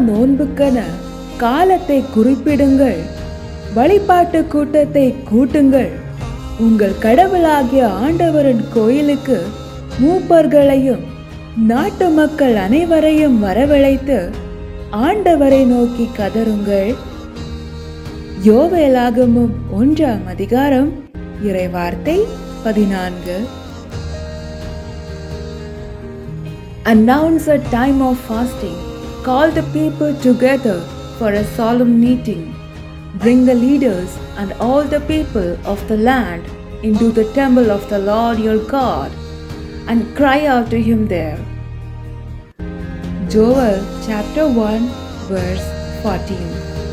நோன்புக்கென காலத்தை குறிப்பிடுங்கள். வழிபாட்டு கூட்டத்தை கூட்டுங்கள். உங்கள் கடவுளாகிய ஆண்டவரின் கோயிலுக்கு மூப்பர்களையும் நாட்டு மக்கள் அனைவரையும் வரவழைத்து ஆண்டவரை நோக்கி கதருங்கள் யோவேலாகமும் ஒன்றாம் அதிகாரம் இறைவார்த்தை பதினான்கு. Announce a time of fasting. Call the people together for a solemn meeting. Bring the leaders and all the people of the land into the temple of the Lord your God and cry out to him there. Joel chapter 1 verse 14